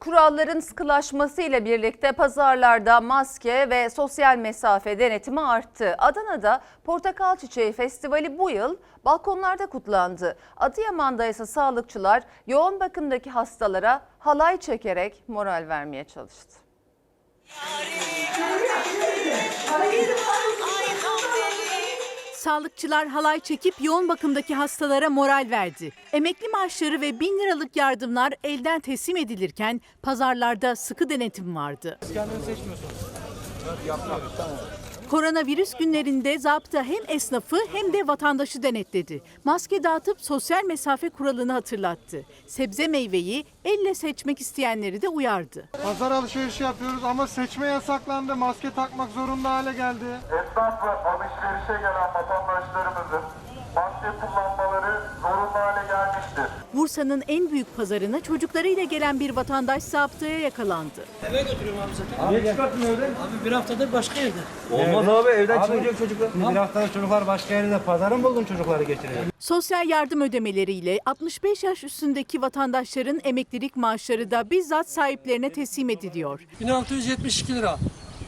Kuralların sıkılaşması ile birlikte pazarlarda maske ve sosyal mesafe denetimi arttı. Adana'da Portakal Çiçeği Festivali bu yıl balkonlarda kutlandı. Adıyaman'da ise sağlıkçılar yoğun bakımdaki hastalara halay çekerek moral vermeye çalıştı. Sağlıkçılar halay çekip yoğun bakımdaki hastalara moral verdi. Emekli maaşları ve 1000 liralık yardımlar elden teslim edilirken pazarlarda sıkı denetim vardı. Koronavirüs günlerinde zapta hem esnafı hem de vatandaşı denetledi. Maske dağıtıp sosyal mesafe kuralını hatırlattı. Sebze meyveyi elle seçmek isteyenleri de uyardı. Pazar alışverişi yapıyoruz ama seçme yasaklandı. Maske takmak zorunda hale geldi. esnaf ve alışverişe gelen vatandaşlarımızın maske kullanmaları zorunlu hale gelmiştir. Bursa'nın en büyük pazarına çocuklarıyla gelen bir vatandaş zaptaya yakalandı. Eve götürüyorum abi zaten. Niye çıkarttın evden? Abi bir haftadır başka yerde. Olmaz abi evden çıkacak çocuklar. Bir haftada çocuklar başka yerde pazara mı buldun çocukları getiriyor? Sosyal yardım ödemeleriyle 65 yaş üstündeki vatandaşların emeklilik maaşları da bizzat sahiplerine teslim ediliyor. 1672 lira.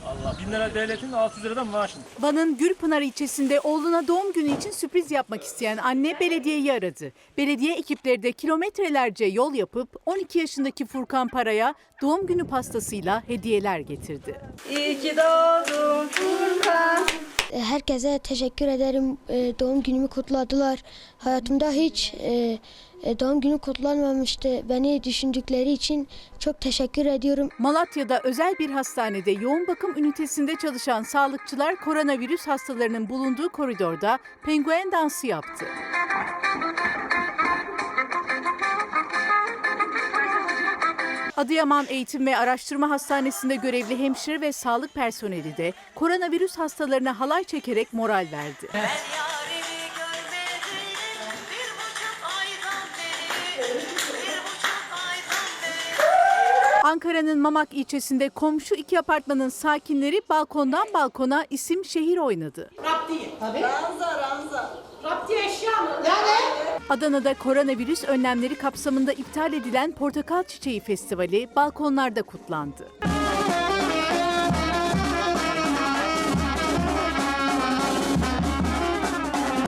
Allah 1000 lira devletin 600 liradan maaşın. Van'ın Gürpınar ilçesinde oğluna doğum günü için sürpriz yapmak isteyen anne belediyeyi aradı. Belediye ekipleri de kilometrelerce yol yapıp 12 yaşındaki Furkan Para'ya doğum günü pastasıyla hediyeler getirdi. Herkese teşekkür ederim. Ee, Doğum günümü kutladılar. Hayatımda hiç e, e, doğum günü kutlanmamıştı. Beni düşündükleri için çok teşekkür ediyorum. Malatya'da özel bir hastanede yoğun bakım ünitesinde çalışan sağlıkçılar koronavirüs hastalarının bulunduğu koridorda penguen dansı yaptı. Adıyaman Eğitim ve Araştırma Hastanesi'nde görevli hemşire ve sağlık personeli de koronavirüs hastalarına halay çekerek moral verdi. Ankara'nın Mamak ilçesinde komşu iki apartmanın sakinleri balkondan balkona isim şehir oynadı. Adana'da koronavirüs önlemleri kapsamında iptal edilen Portakal Çiçeği Festivali balkonlarda kutlandı.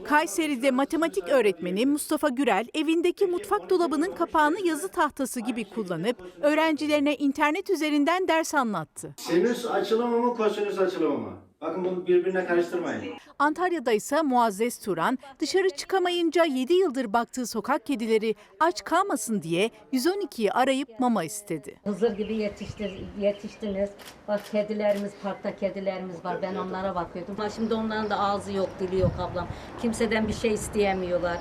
Kayseri'de matematik öğretmeni Mustafa Gürel evindeki mutfak dolabının kapağını yazı tahtası gibi kullanıp öğrencilerine internet üzerinden ders anlattı. Sinüs açılımı mı kosinüs açılımı mı? Bakın bunu birbirine karıştırmayın. Antalya'da ise Muazzez Turan dışarı çıkamayınca 7 yıldır baktığı sokak kedileri aç kalmasın diye 112'yi arayıp mama istedi. Hızır gibi yetiştir, yetiştiniz. Bak kedilerimiz, parkta kedilerimiz var. Ben onlara bakıyordum. Ha şimdi onların da ağzı yok, dili yok ablam. Kimseden bir şey isteyemiyorlar.